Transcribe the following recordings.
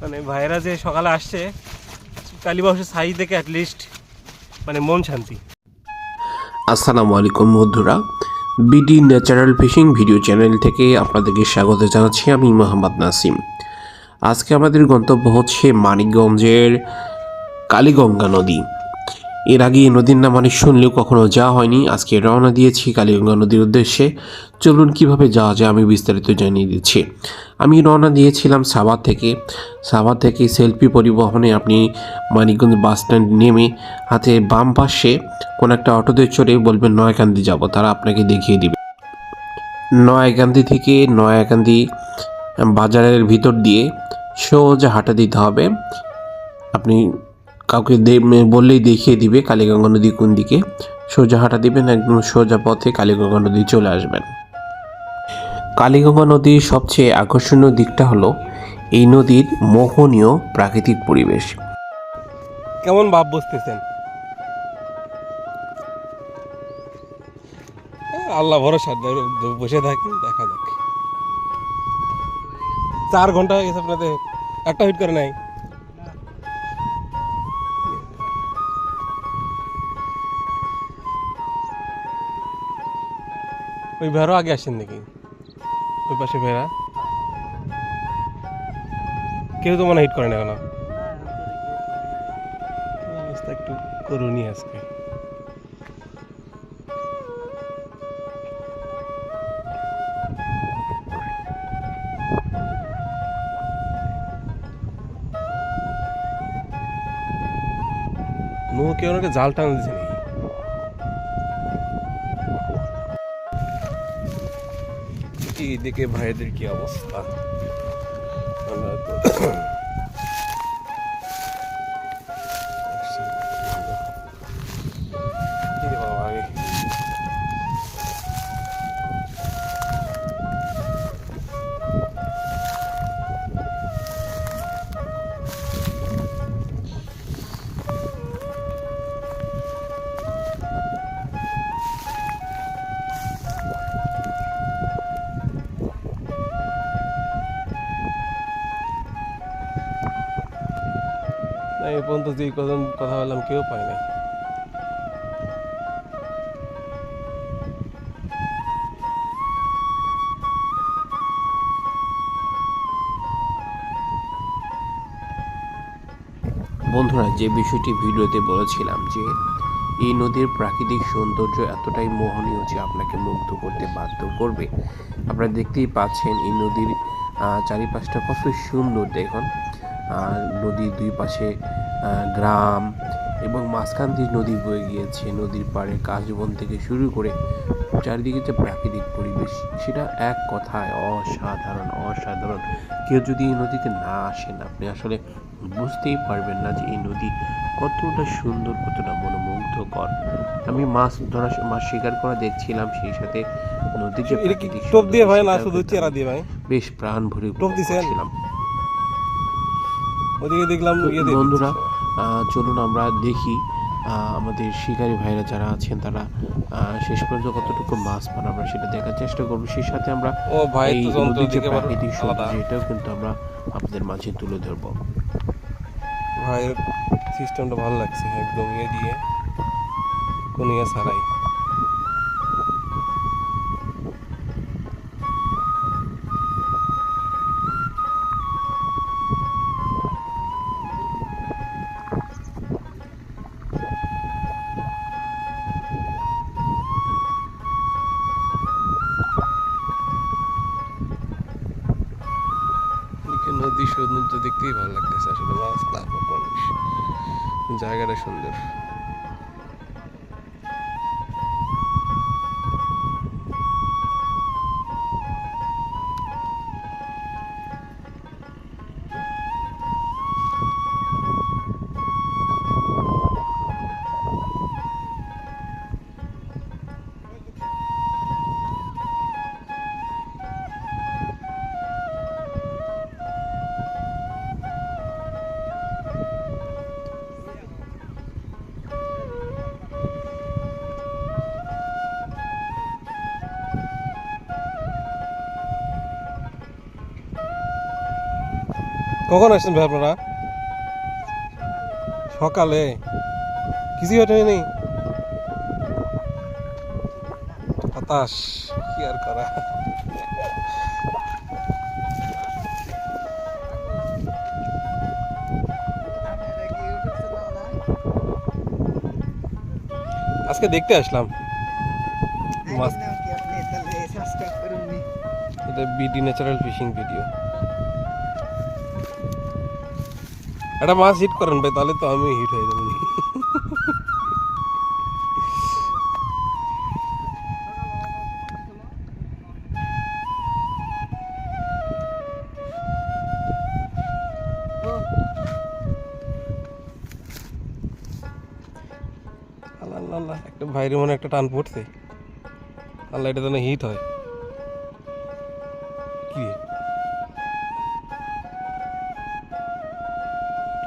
মানে ভাইরা যে সকালে আসছে কালীবাসের সাইজ দেখে অ্যাটলিস্ট মানে মন শান্তি। আসসালামু আলাইকুম বন্ধুরা, BD natural fishing video channel থেকে আপনাদেরকে স্বাগত জানাচ্ছি আমি মোহাম্মদ নাসিম। আজকে আমাদের গন্তব্য হচ্ছে মানিকগঞ্জের কালীগঙ্গা নদী। এর আগে এই নদীর নাম অনেক শুনলেও কখনো যাওয়া হয়নি। আজকে রওনা দিয়েছি কালীগঙ্গা নদীর উদ্দেশ্যে। চলুন কীভাবে যাওয়া যায় আমি বিস্তারিত জানিয়ে দিচ্ছি। আমি রওনা দিয়েছিলাম সাবা থেকে। সাবা থেকে সেলফি পরিবহনে আপনি মানিকগঞ্জ বাস স্ট্যান্ড নেমে হাতে বাম পাশে কোনো একটা অটোতে চড়ে বলবেন, নয়াকান্দি যাব। তারা আপনাকে দেখিয়ে দিবে। নয়াকান্দি থেকে নয়াকান্দি বাজারের ভিতর দিয়ে সোজা হাঁটা দিতে হবে। আপনি কাউকে বললেই দেখিয়ে দিবে কালীগঙ্গা নদী কোন দিকে। সোজা হাঁটা দিবেন, একদম সোজা পথে কালীগঙ্গা নদী চলে আসবেন। কালীগঙ্গা নদীর সবচেয়ে আকর্ষণীয় দিকটা হলো এই নদীর মোহনীয় প্রাকৃতিক পরিবেশ। কেমন ভাব বুঝতেছেন? আল্লাহ ভরসা বসে থাকি দেখা যাক। চার ঘণ্টা হয়ে গেছে আপনাদের, একটা হিট করে নাই। ওই ভেড়ো আগে আসেন নাকি? ওই পাশে ভেড়া? কেউ তো মনে হিট করে না কেন অবস্থা একটু করুনি আজকে। নৌকে ওনাকে জাল টান দিচ্ছে এইদিকে ভাইদের কি অবস্থা? আমরা পর্যন্ত যে কজন কথা বললাম, কেউ পায় নাই। বন্ধুরা, যে বিষয়টি ভিডিওতে বলেছিলাম যে, এই নদীর প্রাকৃতিক সৌন্দর্য এতটাই মোহনীয় যে আপনাকে মুগ্ধ করতে বাধ্য করবে। আপনারা দেখতেই পাচ্ছেন, এই নদীর চারিপাশটা কত সুন্দর দেখুন। আর নদীর দুই পাশে গ্রাম এবং মাঝখান দিয়ে নদী বয়ে গিয়েছে। নদীর পাড়ে কাশবন থেকে শুরু করে চারিদিকে যে প্রাকৃতিক পরিবেশ সেটা এক কথায় অসাধারণ অসাধারণ। কেউ যদি এই নদীতে না আসেন আপনি আসলে বুঝতেই পারবেন না যে এই নদী কতটা সুন্দর কতটা মনোমুগ্ধকর। আমি মাছ ধরা মাছ শিকার করা দেখছিলাম সেই সাথে নদীর যে টোপ দিয়ে ভাই না শুধু চেরা দিয়ে ভাই? বেশ প্রাণ ভরে টোপ দিছেন? ওদিকে দেখলাম বন্ধুরা চলুন আমরা দেখি আমাদের শিকারী ভাইরা যারা আছেন তারা শেষ পর্যন্ত কতটুকু মাছ পান আমরা সেটা দেখার চেষ্টা করব। সেই সাথে আমরা ও ভাই এই নদীর যে প্রাকৃতিক সৌন্দর্য এটাও কিন্তু আমরা আপনাদের মাঝে তুলে ধরবো। ভাইয়ের সিস্টেমটা ভালো লাগছে একদম ইয়ে দিয়ে কোন ইয়ে ছাড়াই। দেখতেই ভালো লাগতেছে আসলে মাছ তারপর মানুষ জায়গাটা সুন্দর। কখন আসছেন ভাই আপনারা? সকালে। কিছু নেই হতাশ কি আর করা? আজকে দেখতে আসলাম। এটা বিডি ন্যাচারাল ফিশিং ভিডিও একটা মাছ হিট করেন ভাই, তাহলে তো আমি হিট হয়ে যাব। আল্লাহ আল্লাহ একটা ভাইরে মনে একটা টান পড়ছে। আল্লাহ, এটা যেন হিট হয়।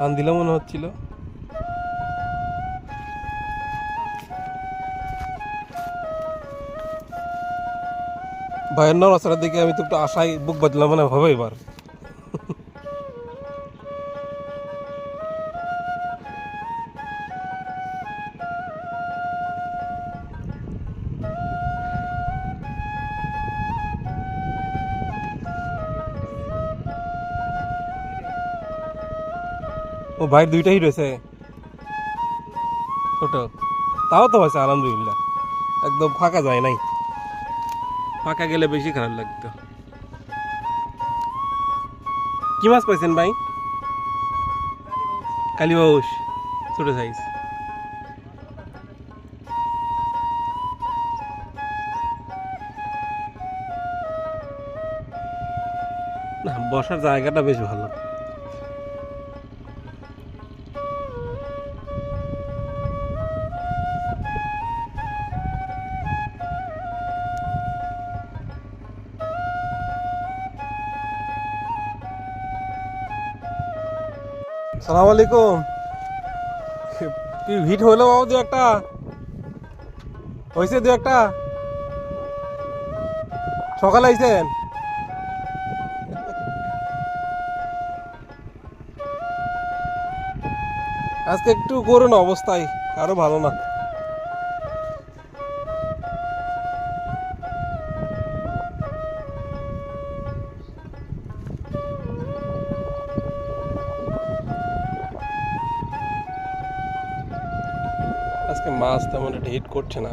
টান দিলে মনে হচ্ছিল। ভাইয়ের আসার দিকে আমি তো একটু আশায় বুক বাজলাম মানে হবে এবার। ও ভাইয়ের দুইটাই রয়েছে। ছোট। তাও তো হয়েছে আলহামদুলিল্লাহ। একদম ফাঁকা যায় নাই। ফাঁকা গেলে বেশি খারাপ লাগতো। কি মাছ পাইছেন ভাই? কালীবাউস ছোট সাইজ না, বসার জায়গাটা বেশ ভালো। সালাম আলাইকুম। কি ভিট হইল বাবু দু একটা? হয়েছে দু একটা? সকালে আইছেন? আজকে একটু করুন অবস্থায় আরও ভালো না। মাছ তেমন একটা হিট করছে না।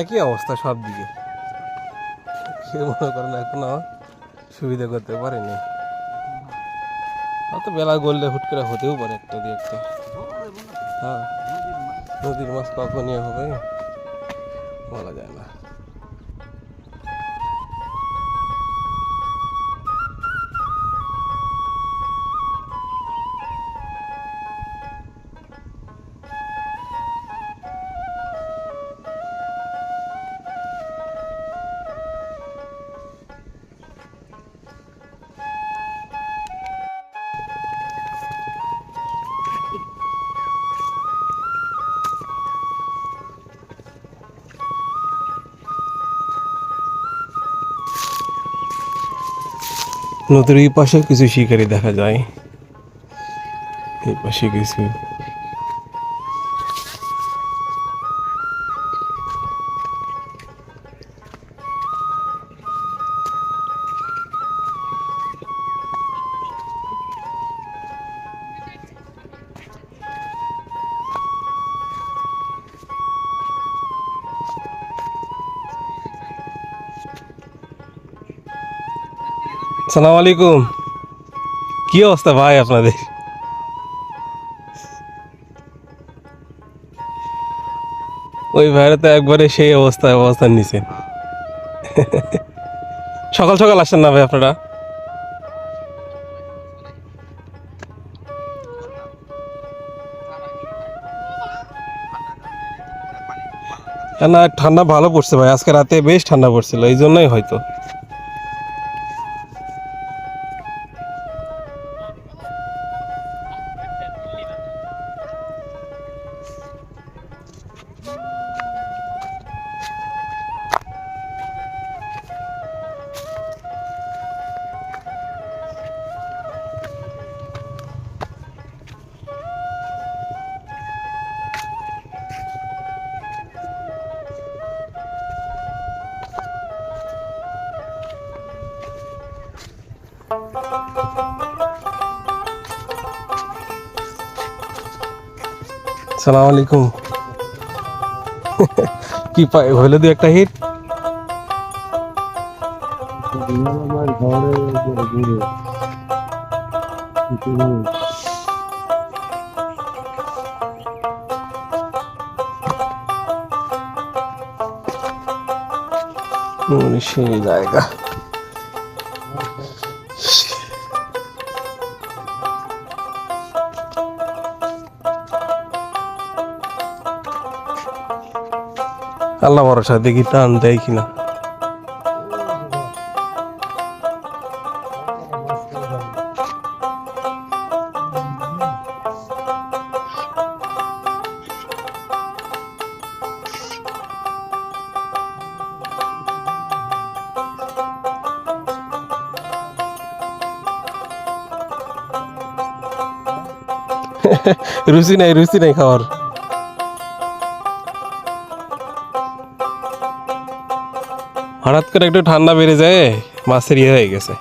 একই অবস্থা সব দিকে। কেউ মনে করেন, এখনও সুবিধা করতে পারেনি। হয়তো বেলা গড়লে হুট করে হতেও পারে একটা দিয়ে একটা। হ্যাঁ নদীর মাছ কখনই হবে? বলা যায় না। নদীর এই পাশে কিছু শিকারি দেখা যায়। এই পাশে কিছু সালাম আলাইকুম। কি অবস্থা ভাই আপনাদের? ওই ভাইরা তো একবারে সেই অবস্থায় অবস্থান নিছে সকাল সকাল আসেন না ভাই আপনারা? না, ঠান্ডা ভালো পড়ছে ভাই। আজকে রাতে বেশ ঠান্ডা পড়ছিল, এই জন্যই হয়তো। সালাম আলাইকুম। কি পাই হইল দু একটা হিট আমার ঘরে উপরে ঘুরে সেই জায়গা। আল্লাহ ভরসা দেখি টান দেয় কিনা? রুচি নাই রুচি নাই খাওয়ার। হঠাৎ করে একটু ঠান্ডা বেড়ে যায়, মাছের ইয়ে হয়ে গেছে।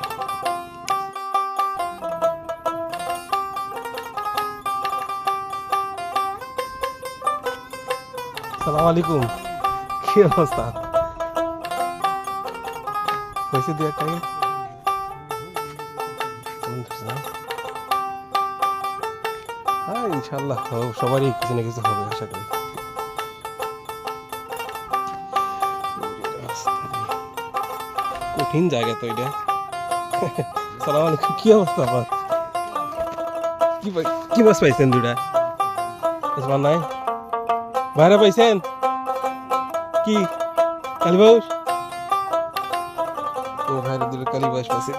সালাম আলাইকুম। কি অবস্থা? হয়েছে দু একটা হ্যাঁ ইনশাল্লাহ সবারই কিছু না কিছু হবে, আশা করি। কঠিন জায়গা তো এটা। সালাম আলাইকুম, কি অবস্থা আপনার? কি কি মাছ পাইছেন দুটা মাছ নাই? বাইরে পাইছেন? কি? কালীবাউস ও ভাইরে দুটো কালীবাউস পাইছে।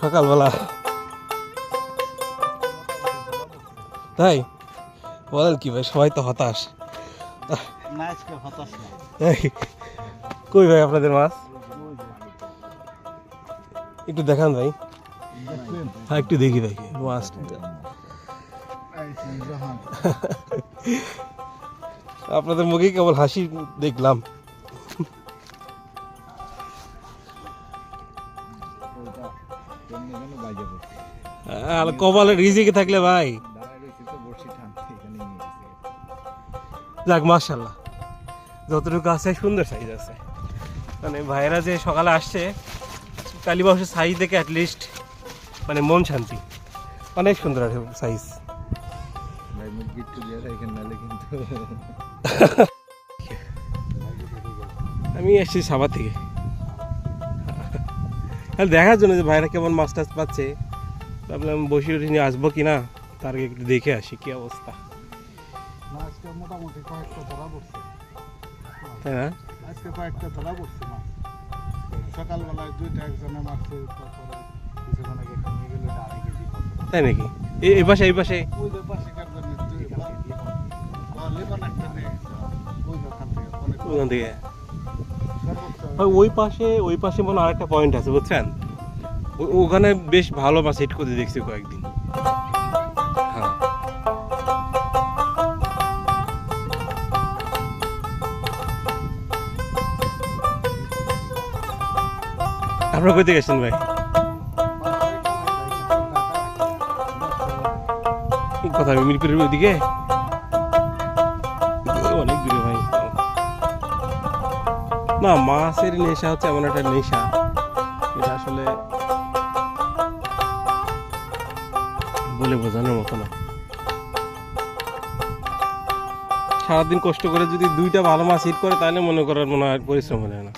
সকালবেলা। তাই? বলেন কি ভাই সবাই তো হতাশ। কই ভাই আপনাদের মাছ? একটু দেখান ভাই। হ্যাঁ একটু দেখি ভাই মাছ আপনাদের মুখে কেবল হাসি দেখলাম। আর কপালে রিজিকে থাকলে ভাই। যাক মার্শাল্লাহ যতটুকু আছে সুন্দর সাইজ আছে। মানে ভাইরা যে সকালে আসছে কালীবাসের সাইজ দেখে অ্যাটলিস্ট মানে মন শান্তি। অনেক সুন্দর আছে সাইজ আমি এসেছি সাবা থেকে। হ্যাঁ দেখার জন্য যে ভাইরা কেমন মাছ টাছ পাচ্ছে ভাবলাম বসে উঠে নিয়ে আসব কি না তার আগে একটু দেখে আসি কি অবস্থা। আজকে মোটামুটি কয়েকটা ধরা পড়ছে। তাই না? আজকে কয়েকটা ধরা পড়ছে মাছ সকালবেলায় দুইটা একজনে মারছে তারপরে কিছুক্ষণ আগে নিয়ে গেলে আড়াই কেজি তাই নাকি? এই পাশে এই পাশে। ওই যে পাশে। ওই ওখান থেকে পাশে ওই পাশে মনে হয় আরেকটা পয়েন্ট আছে বুঝছেন? ওখানে বেশ ভালো মাছ হিট করতে দেখছি কয়েকদিন। আপনারা কোথায় গেছেন ভাই? কথা, মিরপুরের ওইদিকে? অনেক দূরে ভাই। না, মাছের নেশা হচ্ছে এমন একটা নেশা। এটা আসলে বলে বোঝানোর মতো না। সারাদিন কষ্ট করে যদি দুইটা ভালো মাছ হিট করে, তাহলে মনে করার মনে হয় পরিশ্রম হলে না।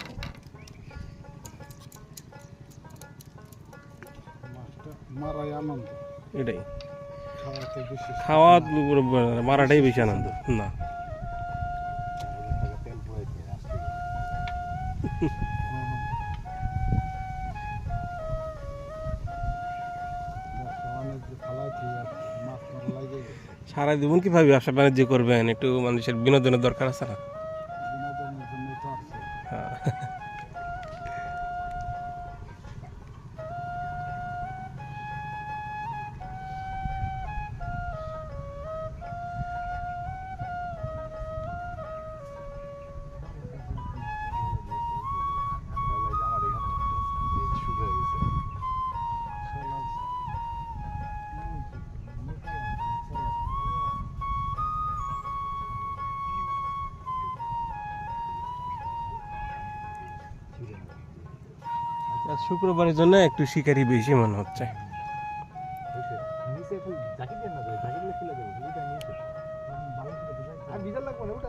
মারাই আনন্দ। এটাই। খাওয়াতে বেশি খাওয়া মারাটাই বেশি আনন্দ। না। সারা জীবন কীভাবে ব্যবসা বাণিজ্য করবেন একটু মানুষের বিনোদনের দরকার আছে না? শুক্রবারের জন্য একটু শিকারি বেশি মনে হচ্ছে। আর বিজার লাগবে না ওটা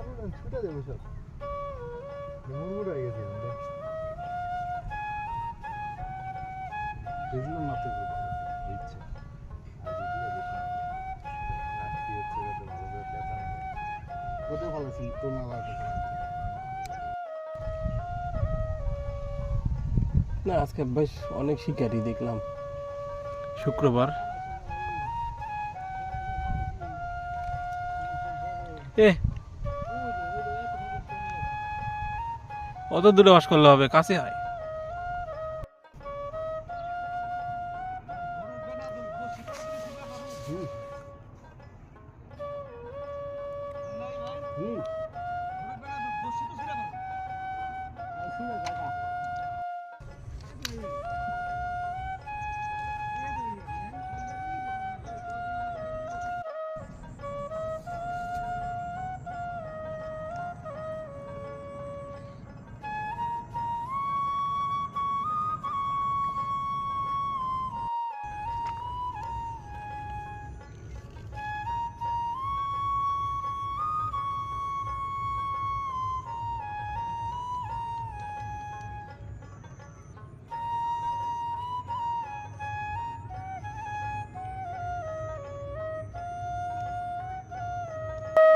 না, আজকে বেশ অনেক শিকারি দেখলাম। শুক্রবার। এ, অত দূরে বাস করলে হবে কাছে হয়।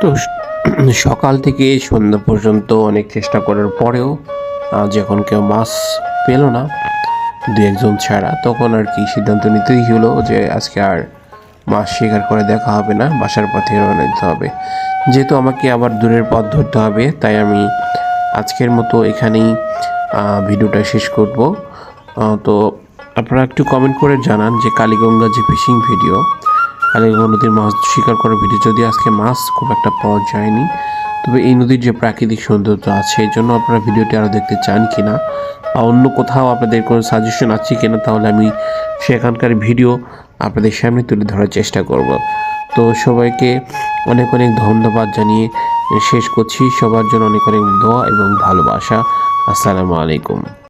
তো সকাল থেকে সন্ধ্যা পর্যন্ত অনেক চেষ্টা করার পরেও যখন কেউ মাছ পেল না দু একজন ছাড়া, তখন আর কি সিদ্ধান্ত নিতেই হলো যে আজকে আর মাছ শিকার করে দেখা হবে না, বাসার পথে রওনা দিতে হবে। যেহেতু আমাকে আবার দূরের পথ ধরতে হবে, তাই আমি আজকের মতো এখানেই ভিডিওটা শেষ করব। তো আপনারা একটু কমেন্ট করে জানান যে কালীগঙ্গা যে ফিশিং ভিডিও কালীগঙ্গা নদীর মাছ শিকার করার ভিডিও যদি আজকে মাছ খুব একটা পাওয়া যায়নি, তবে এই নদীর যে প্রাকৃতিক সৌন্দর্য আছে এই জন্য আপনারা ভিডিওটি আরও দেখতে চান কিনা বা অন্য কোথাও আপনাদের কোনো সাজেশন আছে কিনা, তাহলে আমি সেখানকার ভিডিও আপনাদের সামনে তুলে ধরার চেষ্টা করব। তো সবাইকে অনেক অনেক ধন্যবাদ জানিয়ে শেষ করছি। সবার জন্য অনেক অনেক দোয়া এবং ভালোবাসা। আসসালামু আলাইকুম।